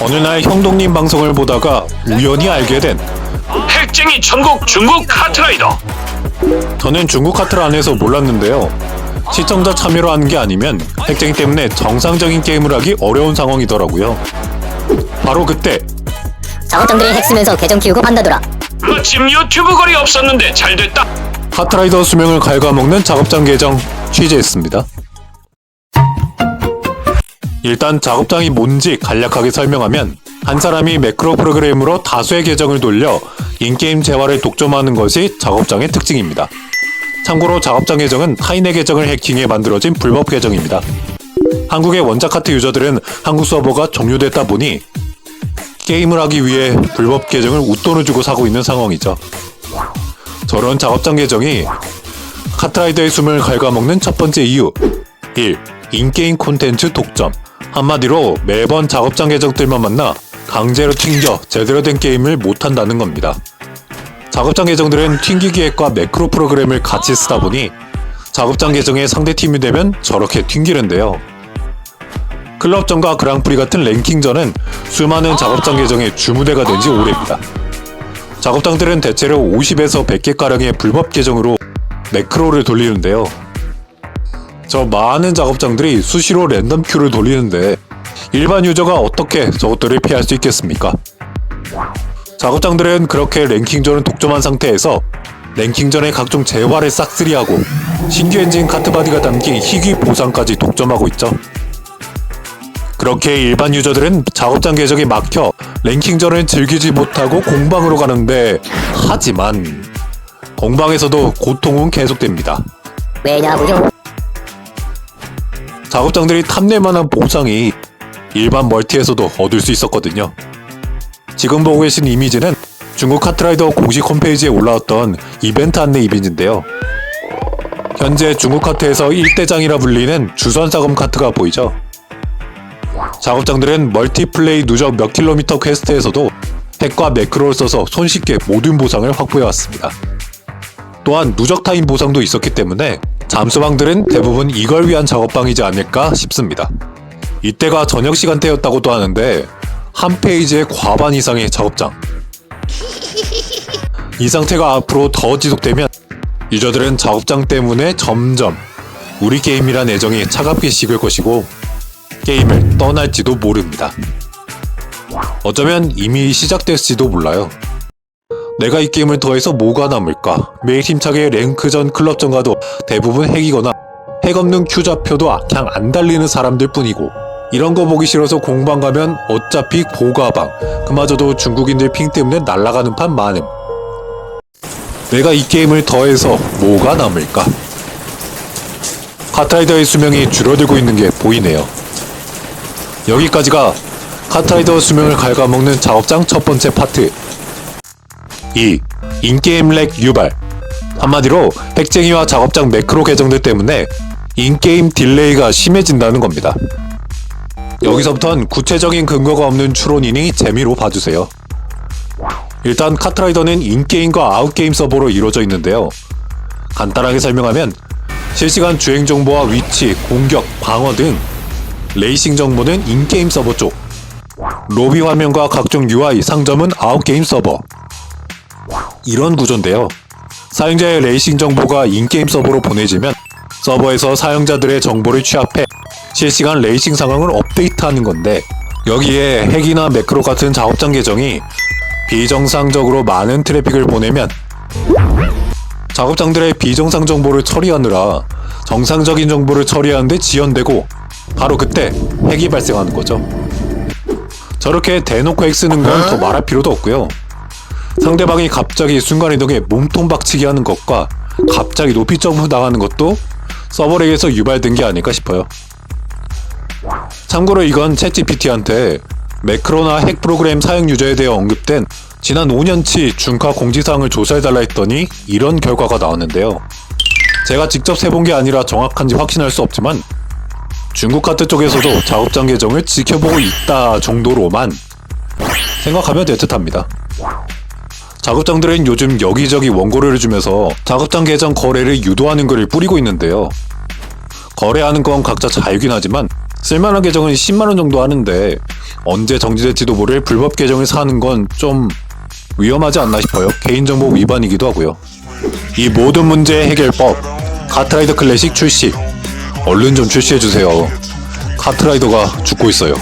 어느 날 형동님 방송을 보다가 우연히 알게 된 핵쟁이 천국 중국 카트라이더 저는 중국 카트를 안 해서 몰랐는데요. 시청자 참여로 하는 게 아니면 핵쟁이 때문에 정상적인 게임을 하기 어려운 상황이더라고요. 바로 그때 작업장들이 핵 쓰면서 계정 키우고 판다더라. 마침 유튜브 거리 없었는데 잘 됐다 카트라이더 수명을 갉아먹는 작업장 계정 취재했습니다. 일단 작업장이 뭔지 간략하게 설명하면 한 사람이 매크로 프로그램으로 다수의 계정을 돌려 인게임 재화를 독점하는 것이 작업장의 특징입니다. 참고로 작업장 계정은 타인의 계정을 해킹해 만들어진 불법 계정입니다. 한국의 원작 카트 유저들은 한국 서버가 종료됐다 보니 게임을 하기 위해 불법 계정을 웃돈을 주고 사고 있는 상황이죠. 저런 작업장 계정이 카트라이더의 숨을 갉아먹는 첫 번째 이유 1. 인게임 콘텐츠 독점 한마디로 매번 작업장 계정들만 만나 강제로 튕겨 제대로 된 게임을 못한다는 겁니다. 작업장 계정들은 튕기 기 획과 매크로 프로그램을 같이 쓰다 보니 작업장 계정의 상대 팀이 되면 저렇게 튕기는데요. 클럽전과 그랑프리 같은 랭킹전은 수많은 작업장 계정의 주무대가 된 지 오래입니다. 작업장들은 대체로 50에서 100개가량의 불법 계정으로 매크로를 돌리는데요. 저 많은 작업장들이 수시로 랜덤 큐를 돌리는데 일반 유저가 어떻게 저것들을 피할 수 있겠습니까? 작업장들은 그렇게 랭킹전을 독점한 상태에서 랭킹전의 각종 재화를 싹쓸이하고 신규 엔진 카트바디가 담긴 희귀 보상까지 독점하고 있죠. 그렇게 일반 유저들은 작업장 계정에 막혀 랭킹전을 즐기지 못하고 공방으로 가는데 하지만 공방에서도 고통은 계속됩니다. 왜냐고요? 작업장들이 탐낼만한 보상이 일반 멀티에서도 얻을 수 있었거든요. 지금 보고 계신 이미지는 중국 카트라이더 공식 홈페이지에 올라왔던 이벤트 안내 이미지인데요. 현재 중국 카트에서 1대장이라 불리는 주선사검 카트가 보이죠. 작업장들은 멀티플레이 누적 몇 킬로미터 퀘스트에서도 핵과 매크로를 써서 손쉽게 모든 보상을 확보해왔습니다. 또한 누적 타임 보상도 있었기 때문에 잠수방들은 대부분 이걸 위한 작업방이지 않을까 싶습니다. 이때가 저녁 시간대였다고도 하는데 한 페이지의 과반 이상의 작업장. 이 상태가 앞으로 더 지속되면 유저들은 작업장 때문에 점점 우리 게임이란 애정이 차갑게 식을 것이고 게임을 떠날지도 모릅니다. 어쩌면 이미 시작됐을지도 몰라요. 내가 이 게임을 더해서 뭐가 남을까? 매일 힘차게 랭크전, 클럽전 가도 대부분 핵이거나 핵 없는 큐 좌표도 그냥 안 달리는 사람들 뿐이고. 이런 거 보기 싫어서 공방 가면 어차피 고가방. 그마저도 중국인들 핑 때문에 날아가는 판 많음. 내가 이 게임을 더해서 뭐가 남을까? 카트라이더의 수명이 줄어들고 있는 게 보이네요. 여기까지가 카트라이더 수명을 갉아먹는 작업장 첫 번째 파트 2. 인게임 렉 유발 한마디로 핵쟁이와 작업장 매크로 계정들 때문에 인게임 딜레이가 심해진다는 겁니다. 여기서부턴 구체적인 근거가 없는 추론이니 재미로 봐주세요. 일단 카트라이더는 인게임과 아웃게임 서버로 이루어져 있는데요. 간단하게 설명하면 실시간 주행 정보와 위치, 공격, 방어 등 레이싱 정보는 인게임 서버 쪽 로비 화면과 각종 UI, 상점은 아웃게임 서버 이런 구조인데요. 사용자의 레이싱 정보가 인게임 서버로 보내지면 서버에서 사용자들의 정보를 취합해 실시간 레이싱 상황을 업데이트하는 건데 여기에 핵이나 매크로 같은 작업장 계정이 비정상적으로 많은 트래픽을 보내면 작업장들의 비정상 정보를 처리하느라 정상적인 정보를 처리하는데 지연되고 바로 그때 핵이 발생하는 거죠. 저렇게 대놓고 핵 쓰는 건 더 말할 필요도 없고요. 상대방이 갑자기 순간이동에 몸통 박치기 하는 것과 갑자기 높이 점프 나가는 것도 서버렉에서 유발된 게 아닐까 싶어요. 참고로 이건 챗GPT한테 매크로나 핵 프로그램 사용 유저에 대해 언급된 지난 5년치 중카 공지사항을 조사해달라 했더니 이런 결과가 나왔는데요. 제가 직접 세본 게 아니라 정확한지 확신할 수 없지만 중국 카트 쪽에서도 작업장 계정을 지켜보고 있다 정도로만 생각하면 될 듯합니다. 작업장들은 요즘 여기저기 원고료를 주면서 작업장 계정 거래를 유도하는 글을 뿌리고 있는데요. 거래하는 건 각자 자유긴 하지만 쓸만한 계정은 10만원 정도 하는데 언제 정지될지도 모를 불법 계정을 사는 건 좀 위험하지 않나 싶어요. 개인정보 위반이기도 하고요. 이 모든 문제의 해결법 카트라이더 클래식 출시 얼른 좀 출시해주세요. 카트라이더가 죽고 있어요.